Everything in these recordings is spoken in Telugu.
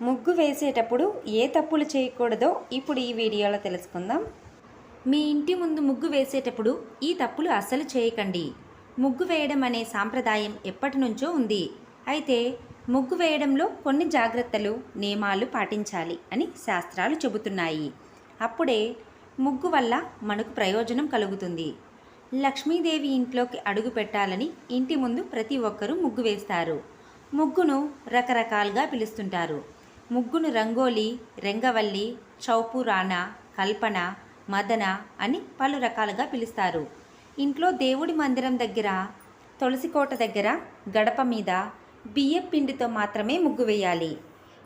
ముగ్గు వేసేటప్పుడు ఏ తప్పులు చేయకూడదో ఇప్పుడు ఈ వీడియోలో తెలుసుకుందాం. మీ ఇంటి ముందు ముగ్గు వేసేటప్పుడు ఈ తప్పులు అస్సలు చేయకండి. ముగ్గు వేయడం అనే సాంప్రదాయం ఎప్పటి నుంచో ఉంది. అయితే ముగ్గు వేయడంలో కొన్ని జాగ్రత్తలు నియమాలు పాటించాలి అని శాస్త్రాలు చెబుతున్నాయి. అప్పుడే ముగ్గు వల్ల మనకు ప్రయోజనం కలుగుతుంది. లక్ష్మీదేవి ఇంట్లోకి అడుగు పెట్టాలని ఇంటి ముందు ప్రతి ఒక్కరూ ముగ్గు వేస్తారు. ముగ్గును రకరకాలుగా పిలుస్తుంటారు. ముగ్గును రంగోలి రెంగవల్లి చౌపురాణ కల్పన మదన అని పలు రకాలుగా పిలుస్తారు. ఇంట్లో దేవుడి మందిరం దగ్గర తులసికోట దగ్గర గడప మీద బియ్యం పిండితో మాత్రమే ముగ్గు వేయాలి.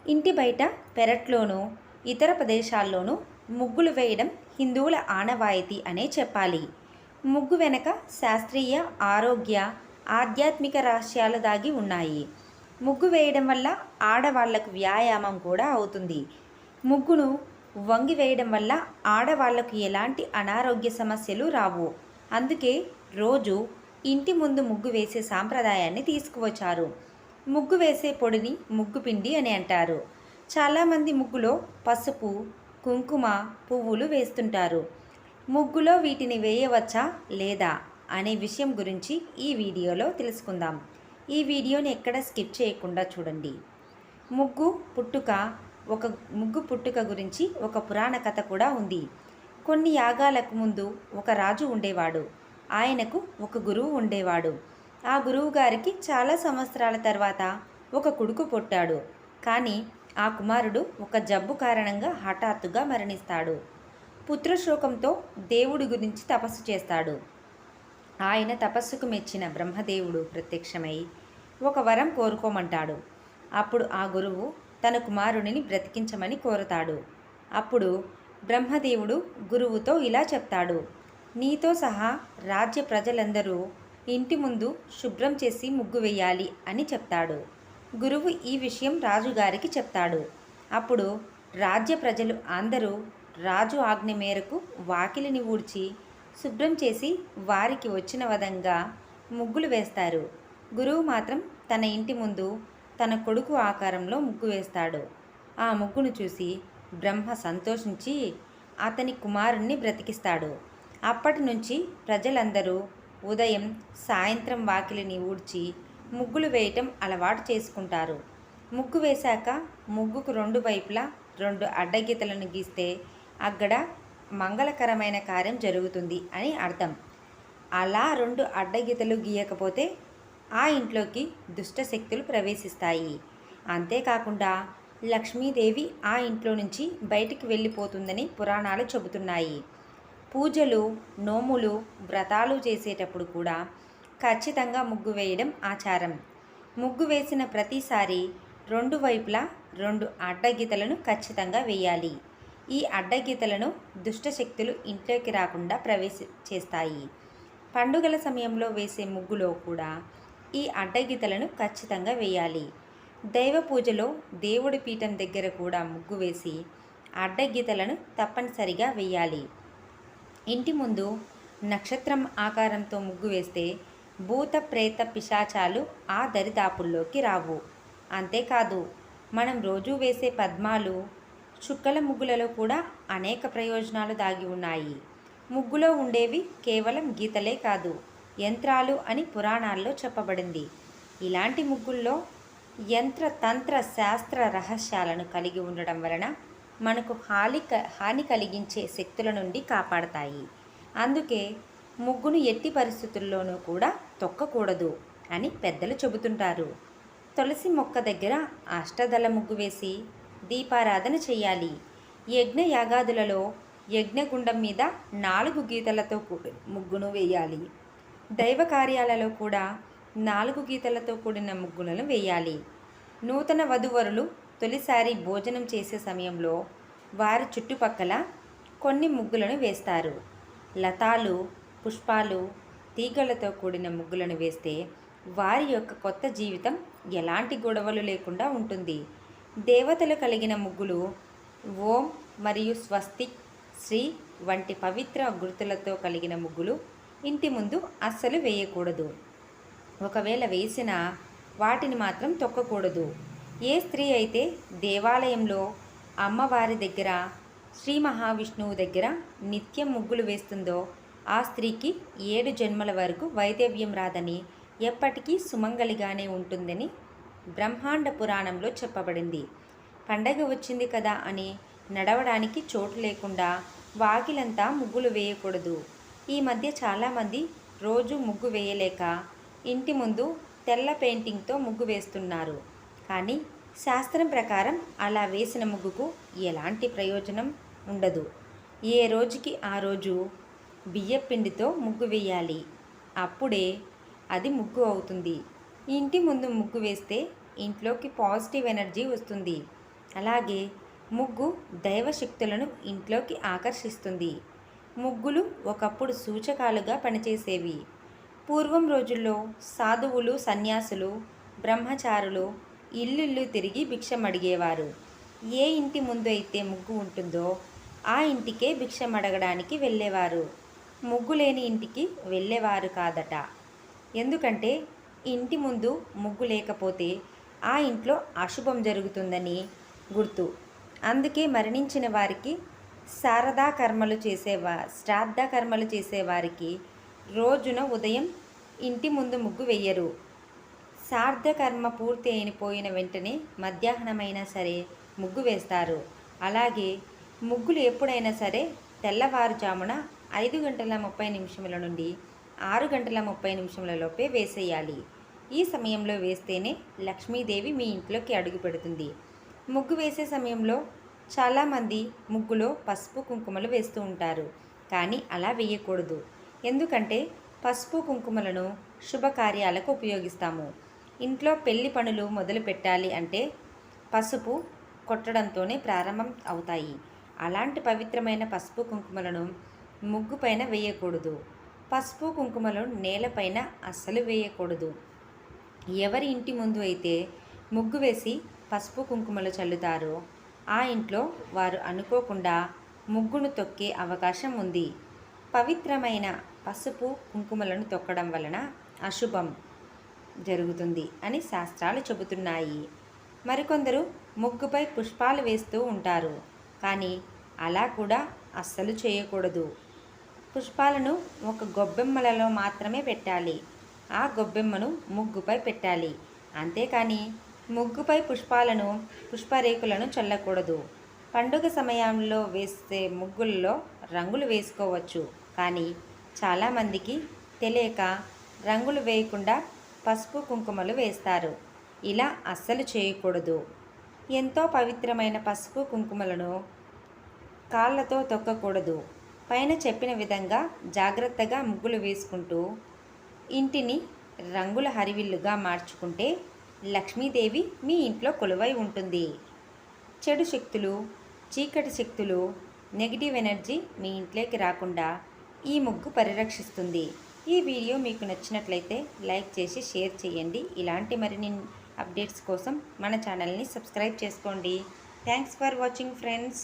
ఇంటి బయట పెరట్లోనూ ఇతర ప్రదేశాల్లోనూ ముగ్గులు వేయడం హిందువుల ఆనవాయితీ అనే చెప్పాలి. ముగ్గు వెనక శాస్త్రీయ ఆరోగ్య ఆధ్యాత్మిక రహస్యాలు దాగి ఉన్నాయి. ముగ్గు వేయడం వల్ల ఆడవాళ్ళకు వ్యాయామం కూడా అవుతుంది. ముగ్గును వంగి వేయడం వల్ల ఆడవాళ్ళకు ఎలాంటి అనారోగ్య సమస్యలు రావు. అందుకే రోజు ఇంటి ముందు ముగ్గు వేసే సాంప్రదాయాన్ని తీసుకువచ్చారు. ముగ్గు వేసే పొడిని ముగ్గు పిండి అని అంటారు. చాలామంది ముగ్గులో పసుపు కుంకుమ పువ్వులు వేస్తుంటారు. ముగ్గులో వీటిని వేయవచ్చా లేదా అనే విషయం గురించి ఈ వీడియోలో తెలుసుకుందాం. ఈ వీడియోని ఎక్కడ స్కిప్ చేయకుండా చూడండి. ముగ్గు పుట్టుక ఒక ముగ్గు పుట్టుక గురించి ఒక పురాణ కథ కూడా ఉంది. కొన్ని యాగాలకు ముందు ఒక రాజు ఉండేవాడు. ఆయనకు ఒక గురువు ఉండేవాడు. ఆ గురువు గారికి చాలా సంవత్సరాల తర్వాత ఒక కొడుకు పుట్టాడు. కానీ ఆ కుమారుడు ఒక జబ్బు కారణంగా హఠాత్తుగా మరణిస్తాడు. పుత్రశోకంతో దేవుడి గురించి తపస్సు చేస్తాడు. ఆయన తపస్సుకు మెచ్చిన బ్రహ్మదేవుడు ప్రత్యక్షమై ఒక వరం కోరుకోమంటాడు. అప్పుడు ఆ గురువు తన కుమారుడిని బ్రతికించమని కోరతాడు. అప్పుడు బ్రహ్మదేవుడు గురువుతో ఇలా చెప్తాడు. నీతో సహా రాజ్య ప్రజలందరూ ఇంటి ముందు శుభ్రం చేసి ముగ్గు వేయాలి అని చెప్తాడు. గురువు ఈ విషయం రాజుగారికి చెప్తాడు. అప్పుడు రాజ్య ప్రజలు అందరూ రాజు ఆజ్ఞ మేరకు వాకిలిని ఊడ్చి శుభ్రం చేసి వారికి వచ్చిన విధంగా ముగ్గులు వేస్తారు. గురువు మాత్రం తన ఇంటి ముందు తన కొడుకు ఆకారంలో ముగ్గు వేస్తాడు. ఆ ముగ్గును చూసి బ్రహ్మ సంతోషించి అతని కుమారుణ్ణి బ్రతికిస్తాడు. అప్పటి నుంచి ప్రజలందరూ ఉదయం సాయంత్రం వాకిలిని ఊడ్చి ముగ్గులు వేయటం అలవాటు చేసుకుంటారు. ముగ్గు వేశాక ముగ్గుకు రెండు వైపులా రెండు అడ్డగీతలను గీస్తే అక్కడ మంగళకరమైన కార్యం జరుగుతుంది అని అర్థం. అలా రెండు అడ్డగీతలు గీయకపోతే ఆ ఇంట్లోకి దుష్ట శక్తులు ప్రవేశిస్తాయి. అంతేకాకుండా లక్ష్మీదేవి ఆ ఇంట్లో నుంచి బయటికి వెళ్ళిపోతుందని పురాణాలు చెబుతున్నాయి. పూజలు నోములు వ్రతాలు చేసేటప్పుడు కూడా ఖచ్చితంగా ముగ్గు వేయడం ఆచారం. ముగ్గు వేసిన ప్రతిసారి రెండు వైపులా రెండు అడ్డగీతలను ఖచ్చితంగా వేయాలి. ఈ అడ్డగీతలను దుష్టశక్తులు ఇంట్లోకి రాకుండా ప్రవేశ చేస్తాయి. పండుగల సమయంలో వేసే ముగ్గులో కూడా ఈ అడ్డగీతలను ఖచ్చితంగా వేయాలి. దైవ పూజలో దేవుడి పీఠం దగ్గర కూడా ముగ్గు వేసి అడ్డగీతలను తప్పనిసరిగా వేయాలి. ఇంటి ముందు నక్షత్రం ఆకారంతో ముగ్గు వేస్తే భూత ప్రేత పిశాచాలు ఆ దరిదాపుల్లోకి రావు. అంతేకాదు మనం రోజూ వేసే పద్మాలు చుక్కల ముగ్గులలో కూడా అనేక ప్రయోజనాలు దాగి ఉన్నాయి. ముగ్గులో ఉండేవి కేవలం గీతలే కాదు. యంత్రాలు అని పురాణాల్లో చెప్పబడింది. ఇలాంటి ముగ్గుల్లో యంత్ర తంత్ర శాస్త్ర రహస్యాలను కలిగి ఉండడం వలన మనకు హాని హాని కలిగించే శక్తుల నుండి కాపాడతాయి. అందుకే ముగ్గును ఎట్టి పరిస్థితుల్లోనూ కూడా తొక్కకూడదు అని పెద్దలు చెబుతుంటారు. తులసి మొక్క దగ్గర అష్టదళ ముగ్గు వేసి దీపారాధన చేయాలి యజ్ఞ యాగాదులలో యజ్ఞగుండం మీద నాలుగు గీతలతో కూడి ముగ్గును వేయాలి. దైవ కార్యాలలో కూడా నాలుగు గీతలతో కూడిన ముగ్గులను వేయాలి. నూతన వధువరులు తొలిసారి భోజనం చేసే సమయంలో వారి చుట్టుపక్కల కొన్ని ముగ్గులను వేస్తారు. లతాలు పుష్పాలు తీగలతో కూడిన ముగ్గులను వేస్తే వారి యొక్క కొత్త జీవితం ఎలాంటి గొడవలు లేకుండా ఉంటుంది. దేవతలు కలిగిన ముగ్గులు ఓం మరియు స్వస్తిక్ శ్రీ వంటి పవిత్ర గుర్తులతో కలిగిన ముగ్గులు ఇంటి ముందు అస్సలు వేయకూడదు. ఒకవేళ వేసినా వాటిని మాత్రం తొక్కకూడదు. ఏ స్త్రీ అయితే దేవాలయంలో అమ్మవారి దగ్గర శ్రీ మహావిష్ణువు దగ్గర నిత్యం ముగ్గులు వేస్తుందో ఆ స్త్రీకి ఏడు జన్మల వరకు వైదవ్యం రాదని ఎప్పటికీ సుమంగలిగానే ఉంటుందని బ్రహ్మాండ పురాణంలో చెప్పబడింది. పండగ వచ్చింది కదా అని నడవడానికి చోటు లేకుండా వాకిలంతా ముగ్గులు వేయకూడదు. ఈ మధ్య చాలామంది రోజు ముగ్గు వేయలేక ఇంటి ముందు తెల్ల పెయింటింగ్తో ముగ్గు వేస్తున్నారు. కానీ శాస్త్రం ప్రకారం అలా వేసిన ముగ్గుకు ఎలాంటి ప్రయోజనం ఉండదు. ఏ రోజుకి ఆ రోజు బియ్యపిండితో ముగ్గు వేయాలి. అప్పుడే అది ముగ్గు అవుతుంది. ఇంటి ముందు ముగ్గు వేస్తే ఇంట్లోకి పాజిటివ్ ఎనర్జీ వస్తుంది. అలాగే ముగ్గు దైవశక్తులను ఇంట్లోకి ఆకర్షిస్తుంది. ముగ్గులు ఒకప్పుడు సూచకాలుగా పనిచేసేవి. పూర్వం రోజుల్లో సాధువులు సన్యాసులు బ్రహ్మచారులు ఇల్లుళ్ళు తిరిగి భిక్షం అడిగేవారు ఏ ఇంటి ముందు అయితే ముగ్గు ఉంటుందో ఆ ఇంటికే భిక్షం అడగడానికి వెళ్ళేవారు. ముగ్గు లేని ఇంటికి వెళ్ళేవారు కాదట. ఎందుకంటే ఇంటి ముందు ముగ్గు లేకపోతే ఆ ఇంట్లో అశుభం జరుగుతుందని గుర్తు. అందుకే మరణించిన వారికి శారదా కర్మలు చేసేవా శ్రాద్ధ కర్మలు చేసేవారికి రోజున ఉదయం ఇంటి ముందు ముగ్గు వెయ్యరు. శార్థ కర్మ పూర్తి అయిపోయిన వెంటనే మధ్యాహ్నమైనా సరే ముగ్గు వేస్తారు. అలాగే ముగ్గులు ఎప్పుడైనా సరే తెల్లవారుజామున ఐదు గంటల ముప్పై నిమిషముల నుండి ఆరు గంటల ముప్పై నిమిషములలోపే వేసేయాలి. ఈ సమయంలో వేస్తేనే లక్ష్మీదేవి మీ ఇంట్లోకి అడుగు పెడుతుంది. ముగ్గు వేసే సమయంలో చాలామంది ముగ్గులో పసుపు కుంకుమలు వేస్తూ ఉంటారు కానీ అలా వేయకూడదు. ఎందుకంటే పసుపు కుంకుమలను శుభకార్యాలకు ఉపయోగిస్తాము. ఇంట్లో పెళ్ళి పనులు మొదలు పెట్టాలి అంటే పసుపు కొట్టడంతోనే ప్రారంభం అవుతాయి. అలాంటి పవిత్రమైన పసుపు కుంకుమలను ముగ్గు పైన వేయకూడదు. పసుపు కుంకుమలు నేలపైన అస్సలు వేయకూడదు. ఎవరి ఇంటి ముందు అయితే ముగ్గు వేసి పసుపు కుంకుమలు చల్లుతారో ఆ ఇంట్లో వారు అనుకోకుండా ముగ్గును తొక్కే అవకాశం ఉంది. పవిత్రమైన పసుపు కుంకుమలను తొక్కడం వలన అశుభం జరుగుతుంది అని శాస్త్రాలు చెబుతున్నాయి. మరికొందరు ముగ్గుపై పుష్పాలు వేస్తూ ఉంటారు. కానీ అలా కూడా అస్సలు చేయకూడదు. పుష్పాలను ఒక గొబ్బెమ్మలలో మాత్రమే పెట్టాలి. ఆ గొబ్బెమ్మను ముగ్గుపై పెట్టాలి. అంతేకాని ముగ్గుపై పుష్పాలను పుష్పరేకులను చల్లకూడదు. పండుగ సమయంలో వేసే ముగ్గుల్లో రంగులు వేసుకోవచ్చు. కానీ చాలామందికి తెలియక రంగులు వేయకుండా పసుపు కుంకుమలు వేస్తారు. ఇలా అస్సలు చేయకూడదు. ఎంతో పవిత్రమైన పసుపు కుంకుమలను కాళ్ళతో తొక్కకూడదు. పైన చెప్పిన విధంగా జాగ్రత్తగా ముగ్గులు వేసుకుంటూ ఇంటిని రంగుల హరివిల్లుగా మార్చుకుంటే లక్ష్మీదేవి మీ ఇంట్లో కొలువై ఉంటుంది. చెడు శక్తులు చీకటి శక్తులు నెగిటివ్ ఎనర్జీ మీ ఇంట్లోకి రాకుండా ఈ ముగ్గు పరిరక్షిస్తుంది. ఈ వీడియో మీకు నచ్చినట్లయితే లైక్ చేసి షేర్ చేయండి. ఇలాంటి మరిన్ని అప్డేట్స్ కోసం మన ఛానల్ని సబ్స్క్రైబ్ చేసుకోండి. Thanks for watching friends.